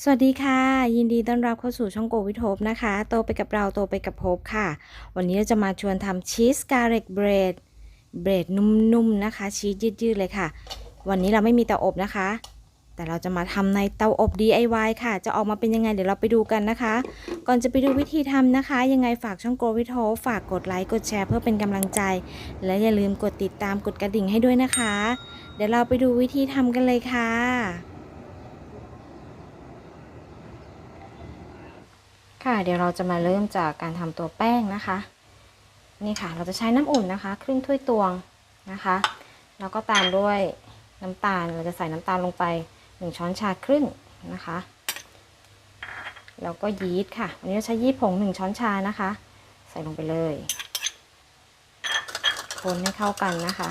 สวัสดีค่ะ ยินดีต้อนรับเข้าสู่ช่องโกวิทโฮปนะคะ โตไปกับเราโตไปกับโฮปค่ะ วันนี้เราจะมาชวนทำชีสกาเรกเบรดเบรดนุ่มๆนะคะ ชีสยืดๆเลยค่ะ วันนี้เราไม่มีเตาอบนะคะ แต่เราจะมาทำในเตาอบ DIY ค่ะ จะออกมาเป็นยังไงเดี๋ยวเราไปดูกันนะคะ ก่อนจะไปดูวิธีทำนะคะ ยังไงฝากช่องโกวิทโฮปฝากกดไลค์กดแชร์เพื่อเป็นกำลังใจ และอย่าลืมกดติดตามกดกระดิ่งให้ด้วยนะคะ เดี๋ยวเราไปดูวิธีทำกันเลยค่ะ ค่ะ เดี๋ยวเราจะมาเริ่มจากการทำตัวแป้งนะคะ นี่ค่ะ เราจะใช้น้ำอุ่นนะคะ ครึ่งถ้วยตวงนะคะ แล้วก็ตามด้วยน้ำตาล เราจะใส่น้ำตาลลงไป 1 ช้อนชาครึ่งนะคะ แล้วก็ยีสต์ค่ะ วันนี้เราใช้ยีสต์ผง 1 ช้อนชานะคะ ใส่ลงไปเลย คนให้เข้ากันนะคะ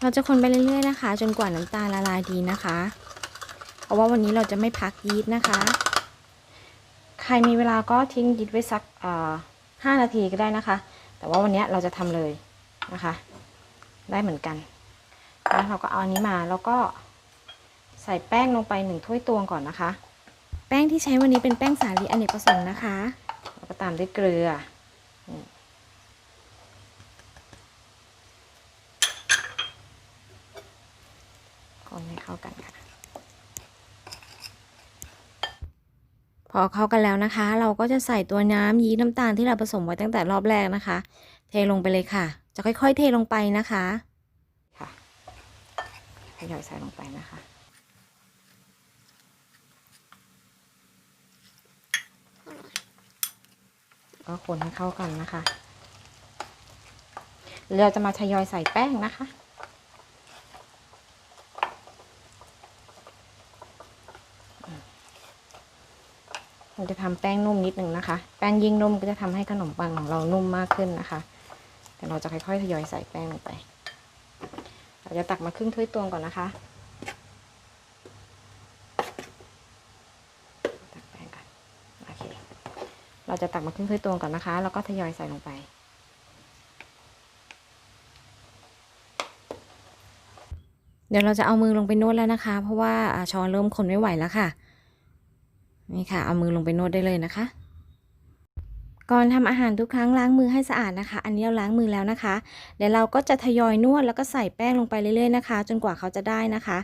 เราจะคนไปเรื่อยๆนะคะ จนกว่าน้ำตาลละลายดีนะคะ เพราะว่าวันนี้เราจะไม่พักยีสต์นะคะ รมีเวลาก็ทิ้งยีสต์ไว้สักห้านาทีก็ได้นะคะ แต่ว่าวันนี้เราจะทำเลยนะคะ ได้เหมือนกันแล้วเราก็เอาอันนี้มาแล้วก็ใส่แป้งลงไปหนึ่งถ้วยตวงก่อนนะคะ แป้งที่ใช้วันนี้เป็นแป้งสาลีอเนกประสงค์นะคะแล้วก็ตามด้วยเกลือคนให้เข้ากันค่ะ พอเข้ากันแล้วนะคะ เราก็จะใส่ตัวน้ำยีน้ำตาลที่เราผสมไว้ตั้งแต่รอบแรกนะคะ เทลงไปเลยค่ะ จะค่อย ๆ เทลงไปนะคะค่ะทยอยใส่ลงไปนะคะก็คนให้เข้ากันนะคะ เราจะมาทยอยใส่แป้งนะคะ เราจะทำแป้งนุ่มนิดนึงนะคะ แป้งยิ่งนุ่มก็จะทำให้ขนมปังของเรานุ่มมากขึ้นนะคะ แต่เราจะค่อยๆทยอยใส่แป้งลงไป เราจะตักมาครึ่งถ้วยตวงก่อนนะคะตักแป้งก่อนโอเคเราจะตักมาครึ่งถ้วยตวงก่อนนะคะ แล้วก็ทยอยใส่ลงไปเดี๋ยวเราจะเอามือลงไปนวดแล้วนะคะ เพราะว่าช้อนเริ่มคนไม่ไหวแล้วค่ะ นี่ค่ะ เอามือลงไปนวดได้เลยนะคะ ก่อนทำอาหารทุกครั้งล้างมือให้สะอาดนะคะ อันนี้เราล้างมือแล้วนะคะ เดี๋ยวเราก็จะทยอยนวดแล้วก็ใส่แป้งลงไปเรื่อยๆนะคะ จนกว่าเขาจะได้นะคะ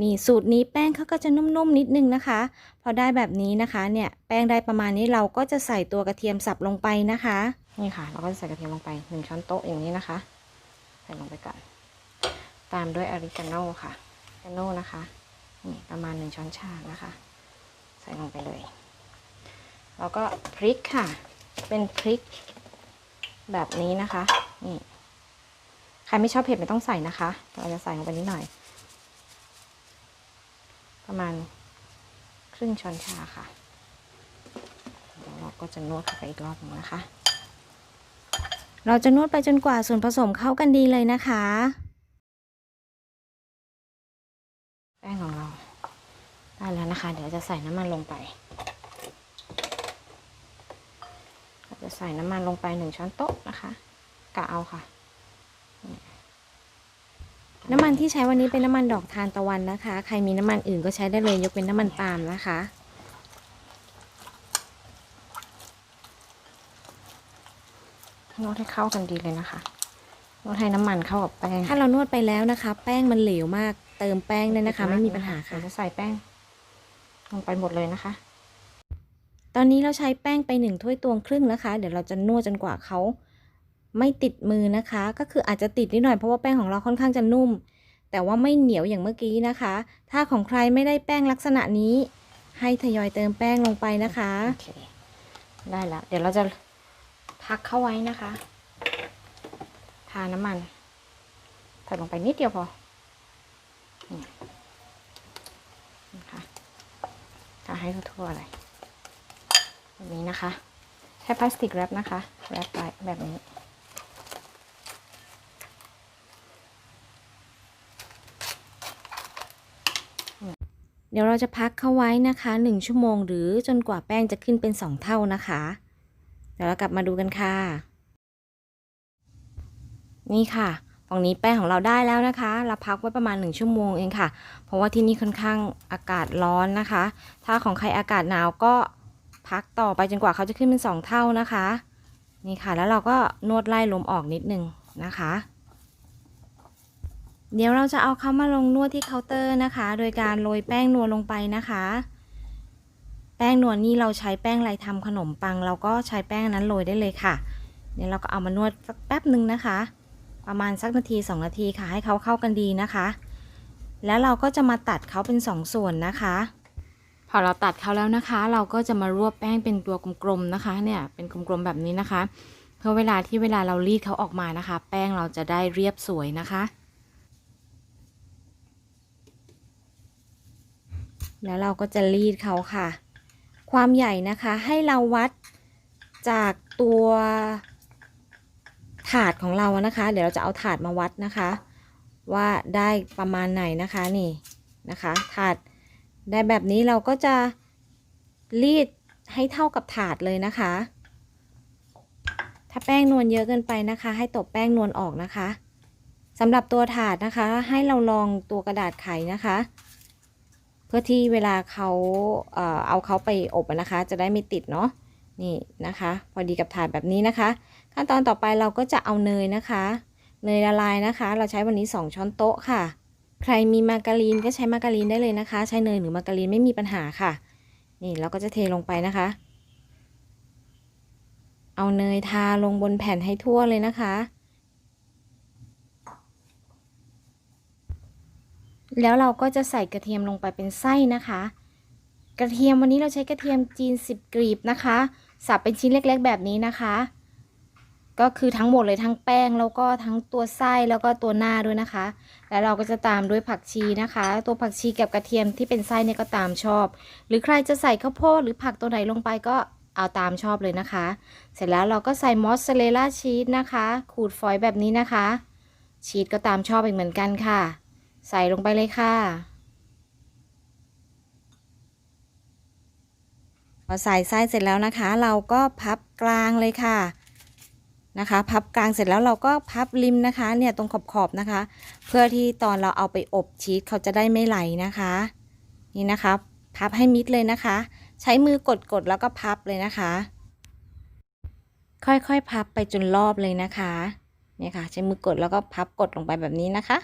นี่สูตรนี้แป้งเขาก็จะนุ่มๆนิดนึงนะคะ พอได้แบบนี้นะคะ เนี่ยแป้งได้ประมาณนี้เราก็จะใส่ตัวกระเทียมสับลงไปนะคะ นี่ค่ะ เราก็จะใส่กระเทียมลงไปหนึ่งช้อนโต๊ะอย่างนี้นะคะ ใส่ลงไปก่อนตามด้วยออริกาโน่ค่ะออริกาโน่นะคะนี่ประมาณหนึ่งช้อนชานะคะ ส่ลงไปเลย แล้วก็พริกค่ะ เป็นพริกแบบนี้นะคะนี่ใครไม่ชอบเผ็ดไม่ต้องใส่นะคะ เราจะใส่ลงไปนิดหน่อย ประมาณครึ่งช้อนชาค่ะเดี๋ยวเราก็จะนวดเข้าไปอีกรอบหนึงนะคะ เราจะนวดไปจนกว่าส่วนผสมเข้ากันดีเลยนะคะ แป้งของเราได้แล้วนะคะ เดี๋ยวจะใส่น้ำมันลงไปเราจะใส่น้ำมันลงไปหนึ่งช้อนโต๊ะนะคะกะเอาค่ะ น้ำมันที่ใช้วันนี้เป็นน้ำมันดอกทานตะวันนะคะ ใครมีน้ำมันอื่นก็ใช้ได้เลยยกเป็นน้ำมันปาล์มนะคะนวดให้เข้ากันดีเลยนะคะนวดให้น้ำมันเข้ากับแป้ง ถ้าเรานวดไปแล้วนะคะ แป้งมันเหลวมาก เติมแป้งเลยนะคะ ไม่มีปัญหาค่ะจะใส่แป้ง ลงไปหมดเลยนะคะ ตอนนี้เราใช้แป้งไปหนึ่งถ้วยตวงครึ่งนะคะ เดี๋ยวเราจะนวดจนกว่าเขาไม่ติดมือนะคะ ก็คืออาจจะติดนิดหน่อยเพราะว่าแป้งของเราค่อนข้างจะนุ่ม แต่ว่าไม่เหนียวอย่างเมื่อกี้นะคะ ถ้าของใครไม่ได้แป้งลักษณะนี้ ให้ทยอยเติมแป้งลงไปนะคะโอเคได้แล้ว เดี๋ยวเราจะพักเข้าไว้นะคะ ทาน้ำมันใส่ลงไปนิดเดียวพอนี่นะคะทา ให้ทั่วๆเลยแบบนี้นะคะใช้พลาสติกแรปนะคะแรปไว้แบบนี้ เดี๋ยวเราจะพักเข้าไว้นะคะหนึ่งชั่วโมงหรือจนกว่าแป้งจะขึ้นเป็นสองเท่านะคะ เดี๋ยวเรากลับมาดูกันค่ะ นี่ค่ะ ตรงนี้แป้งของเราได้แล้วนะคะ เราพักไว้ประมาณ 1 ชั่วโมงเองค่ะ เพราะว่าที่นี่ค่อนข้างอากาศร้อนนะคะ ถ้าของใครอากาศหนาวก็พักต่อไปจนกว่าเขาจะขึ้นเป็น 2 เท่านะคะ นี่ค่ะ แล้วเราก็นวดไล่ลมออกนิดนึงนะคะ เดี๋ยวเราจะเอาเขามาลงนวดที่เคาน์เตอร์นะคะ โดยการโรยแป้งนวลลงไปนะคะ แป้งนวลนี่เราใช้แป้งอะไรทำขนมปัง เราก็ใช้แป้งนั้นโรยได้เลยค่ะ เดี๋ยวเราก็เอามานวดสักแป๊บหนึ่งนะคะ ประมาณสักนาที 2 นาทีค่ะ ให้เขาเข้ากันดีนะคะ แล้วเราก็จะมาตัดเขาเป็น2ส่วนนะคะ พอเราตัดเขาแล้วนะคะ เราก็จะมารวบแป้งเป็นตัวกลมๆนะคะ เนี่ยเป็นกลมๆแบบนี้นะคะ เพื่อเวลาที่เวลาเรารีดเขาออกมานะคะ แป้งเราจะได้เรียบสวยนะคะ แล้วเราก็จะรีดเขาค่ะ ความใหญ่นะคะให้เราวัดจากตัว ถาดของเรานะคะ เดี๋ยวเราจะเอาถาดมาวัดนะคะ ว่าได้ประมาณไหนนะคะนี่นะคะ ถาดได้แบบนี้เราก็จะรีดให้เท่ากับถาดเลยนะคะ ถ้าแป้งนวลเยอะเกินไปนะคะ ให้ตบแป้งนวลออกนะคะสำหรับตัวถาดนะคะ ให้เราลองตัวกระดาษไขนะคะ เพื่อที่เวลาเขาเออเอาเขาไปอบนะคะ จะได้ไม่ติดเนาะ นี่นะคะ พอดีกับถาดแบบนี้นะคะ ขั้นตอนต่อไปเราก็จะเอาเนยนะคะ เนยละลายนะคะ เราใช้วันนี้ 2 ช้อนโต๊ะค่ะ ใครมีมาการีนก็ใช้มาการีนได้เลยนะคะ ใช้เนยหรือมาการีนไม่มีปัญหาค่ะ นี่เราก็จะเทลงไปนะคะ เอาเนยทาลงบนแผ่นให้ทั่วเลยนะคะ แล้วเราก็จะใส่กระเทียมลงไปเป็นไส้นะคะกระเทียมวันนี้เราใช้กระเทียมจีน 10กรีบนะคะ สับเป็นชิ้นเล็กๆ แบบนี้นะคะ ก็คือทั้งหมดเลยทั้งแป้งแล้วก็ทั้งตัวไส้แล้วก็ตัวหน้าด้วยนะคะ แล้วเราก็จะตามด้วยผักชีนะคะ ตัวผักชีกับกระเทียมที่เป็นไส้เนี่ยก็ตามชอบ หรือใครจะใส่ข้าวโพดหรือผักตัวไหนลงไปก็เอาตามชอบเลยนะคะ เสร็จแล้วเราก็ใส่มอสซาเรลล่าชีสนะคะ ขูดฝอยแบบนี้นะคะ ชีสก็ตามชอบอีกเหมือนกันค่ะ ใส่ลงไปเลยค่ะ พอใส่ไส้เสร็จแล้วนะคะ เราก็พับกลางเลยค่ะนะคะ พับกลางเสร็จแล้วเราก็พับริมนะคะเนี่ยตรงขอบๆนะคะ เพื่อที่ตอนเราเอาไปอบชีสเขาจะได้ไม่ไหลนะคะ นี่นะคะ พับให้มิดเลยนะคะ ใช้มือกดๆแล้วก็พับเลยนะคะ ค่อยๆพับไปจนรอบเลยนะคะเนี่ยค่ะ ใช้มือกดแล้วก็พับกดลงไปแบบนี้นะคะ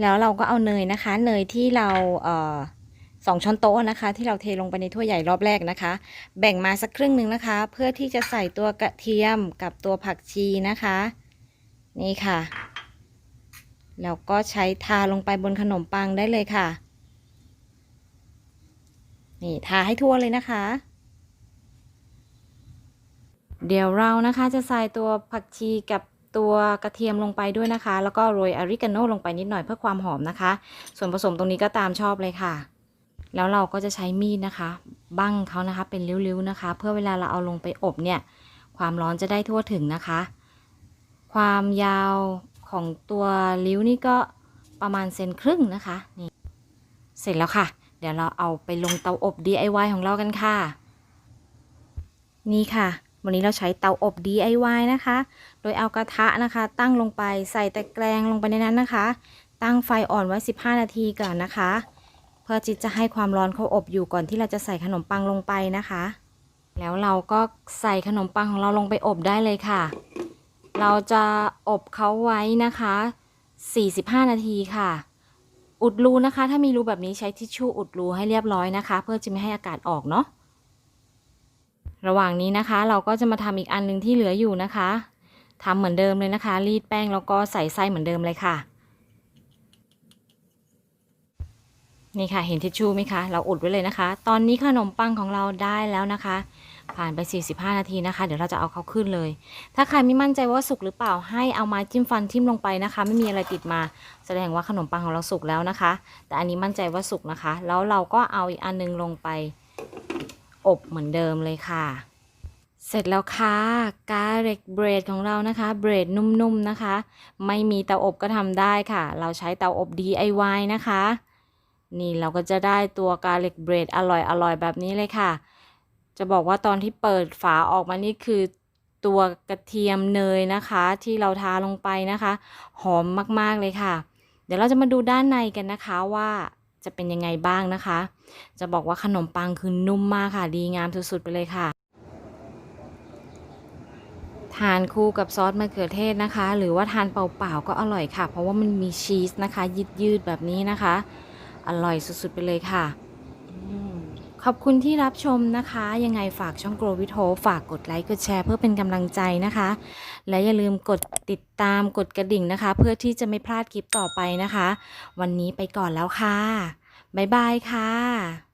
แล้วเราก็เอาเนยนะคะ เนยที่เราเอ่อ สองช้อนโต๊ะนะคะ ที่เราเทลงไปในถ้วยใหญ่รอบแรกนะคะ แบ่งมาสักครึ่งหนึ่งนะคะ เพื่อที่จะใส่ตัวกระเทียมกับตัวผักชีนะคะ นี่ค่ะแล้วก็ใช้ทาลงไปบนขนมปังได้เลยค่ะ นี่ทาให้ทั่วเลยนะคะ เดี๋ยวเรานะคะจะใส่ตัวผักชีกับตัวกระเทียมลงไปด้วยนะคะ แล้วก็โรยอาริกาโน่ลงไปนิดหน่อยเพื่อความหอมนะคะ ส่วนผสมตรงนี้ก็ตามชอบเลยค่ะ แล้วเราก็จะใช้มีดนะคะ บั้งเขานะคะเป็นริ้วๆนะคะ เพื่อเวลาเราเอาลงไปอบเนี่ย ความร้อนจะได้ทั่วถึงนะคะ ความยาวของตัวริ้วนี่ก็ประมาณเซนครึ่งนะคะนี่เสร็จแล้วค่ะ เดี๋ยวเราเอาไปลงเตาอบ DIY ของเรากันค่ะ นี่ค่ะ วันนี้เราใช้เตาอบ DIY นะคะ โดยเอากระทะนะคะ ตั้งลงไปใส่ตะแกรงลงไปในนั้นนะคะ ตั้งไฟอ่อนไว้ 15 นาทีก่อนนะคะ เพื่อจิตจะให้ความร้อนเขาอบอยู่ก่อนที่เราจะใส่ขนมปังลงไปนะคะ แล้วเราก็ใส่ขนมปังของเราลงไปอบได้เลยค่ะ เราจะอบเขาไว้นะคะ 45 นาทีค่ะ อุดรูนะคะ ถ้ามีรูแบบนี้ใช้ทิชชู่อุดรูให้เรียบร้อยนะคะ เพื่อจะไม่ให้อากาศออกเนาะระหว่างนี้นะคะ เราก็จะมาทำอีกอันหนึงที่เหลืออยู่นะคะทำเหมือนเดิมเลยนะคะ รีดแป้งแล้วก็ใส่ไส้เหมือนเดิมเลยค่ะ นี่ค่ะเห็นทิชชู่ไหมคะ เราอุดไว้เลยนะคะ ตอนนี้ขนมปังของเราได้แล้วนะคะ ผ่านไป 45 นาทีนะคะ เดี๋ยวเราจะเอาเขาขึ้นเลย ถ้าใครไม่มั่นใจว่าสุกหรือเปล่าให้เอาไม้จิ้มฟันทิ่มลงไปนะคะ ไม่มีอะไรติดมา แสดงว่าขนมปังของเราสุกแล้วนะคะ แต่อันนี้มั่นใจว่าสุกนะคะ แล้วเราก็เอาอีกอันนึงลงไปอบเหมือนเดิมเลยค่ะเสร็จแล้วค่ะกาเรกเบรดของเรานะคะ เบรดนุ่มๆนะคะ ไม่มีเตาอบก็ทำได้ค่ะ เราใช้เตาอบ DIY นะคะ นี่เราก็จะได้ตัวกาเรกเบรดอร่อยๆแบบนี้เลยค่ะ จะบอกว่าตอนที่เปิดฝาออกมานี่คือตัวกระเทียมเนยนะคะ ที่เราทาลงไปนะคะ หอมมากๆเลยค่ะ เดี๋ยวเราจะมาดูด้านในกันนะคะว่าจะเป็นยังไงบ้างนะคะ จะบอกว่าขนมปังคือนุ่มมากค่ะ ดีงามสุดๆไปเลยค่ะ ทานคู่กับซอสมะเขือเทศนะคะ หรือว่าทานเปล่าๆก็อร่อยค่ะ เพราะว่ามันมีชีสนะคะ ยืดๆแบบนี้นะคะ อร่อยสุดๆไปเลยค่ะอืมขอบคุณที่รับชมนะคะ ยังไงฝากช่อง Grow with Hope ฝากกดไลค์กดแชร์เพื่อเป็นกำลังใจนะคะ และอย่าลืมกดติดตามกดกระดิ่งนะคะ เพื่อที่จะไม่พลาดคลิปต่อไปนะคะ วันนี้ไปก่อนแล้วค่ะ บ๊ายบายค่ะ